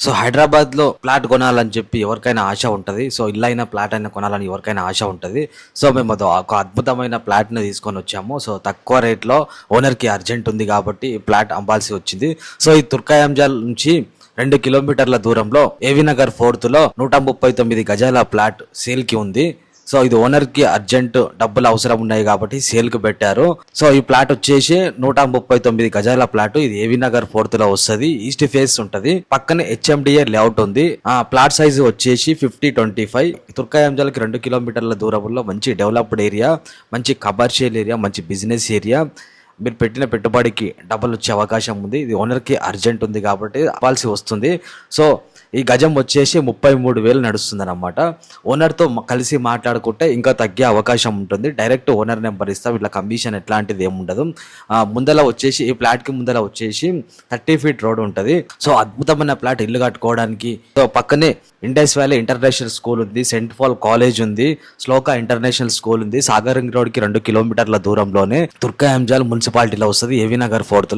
So హైదరాబాద్లో plot కొనాలని చెప్పి ఎవరికైనా ఆశ ఉంటుంది. సో ఇల్లు అయినా ప్లాట్ అయినా కొనాలని ఎవరికైనా ఆశ ఉంటుంది. సో మేము అది ఒక అద్భుతమైన ప్లాట్ని తీసుకొని వచ్చాము. సో తక్కువ రేట్లో ఓనర్కి అర్జెంట్ ఉంది కాబట్టి ఈ అమ్మాల్సి వచ్చింది. సో ఈ తుర్కాయంజాల్ నుంచి రెండు కిలోమీటర్ల దూరంలో ఏవి నగర్ ఫోర్త్లో నూట ముప్పై తొమ్మిది గజాల ప్లాట్ సేల్కి ఉంది. సో ఇది ఓనర్కి అర్జెంట్ డబ్బులు అవసరం ఉన్నాయి కాబట్టి సేల్కి పెట్టారు. సో ఈ ప్లాట్ వచ్చేసి నూట ముప్పై తొమ్మిది గజాల ప్లాట్. ఇది ఏవి నగర్ ఫోర్త్లో వస్తుంది. ఈస్ట్ ఫేస్ ఉంటది. పక్కన హెచ్ఎండిఏ లేఅవుట్ ఉంది. ఆ ప్లాట్ సైజ్ వచ్చేసి ఫిఫ్టీ ట్వంటీ ఫైవ్. తుర్కాయంజాలకి రెండు కిలోమీటర్ల దూరంలో మంచి డెవలప్డ్ ఏరియా మంచి కమర్షియల్ ఏరియా మంచి బిజినెస్ ఏరియా. మీరు పెట్టిన పెట్టుబడికి డబ్బులు వచ్చే అవకాశం ఉంది. ఇది ఓనర్కి అర్జెంట్ ఉంది కాబట్టి అవ్వాల్సి వస్తుంది. సో ఈ గజం వచ్చేసి ముప్పై మూడు వేలు నడుస్తుందన్నమాట. ఓనర్తో కలిసి మాట్లాడుకుంటే ఇంకా తగ్గే అవకాశం ఉంటుంది. డైరెక్ట్ ఓనర్ నెంబర్ ఇస్తాం. ఇట్లా కమిషన్ ఎట్లాంటిది ఏముండదు. ముందల వచ్చేసి ఈ ఫ్లాట్కి ముందర వచ్చేసి థర్టీ ఫీట్ రోడ్ ఉంటుంది. సో అద్భుతమైన ప్లాట్ ఇల్లు కట్టుకోవడానికి. సో పక్కనే ఇండస్ వ్యాలీ ఇంటర్నేషనల్ స్కూల్ ఉంది. సెంట్ పాల్ కాలేజ్ ఉంది. శ్లోక ఇంటర్నేషనల్ స్కూల్ ఉంది. సాగర్ రింగ్ రోడ్కి రెండు కిలోమీటర్ల దూరంలోనే తుర్కా ఎంజాల్ మున్సిపాలిటీలో వస్తుంది. ఏవి నగర్ ఫోర్త్లో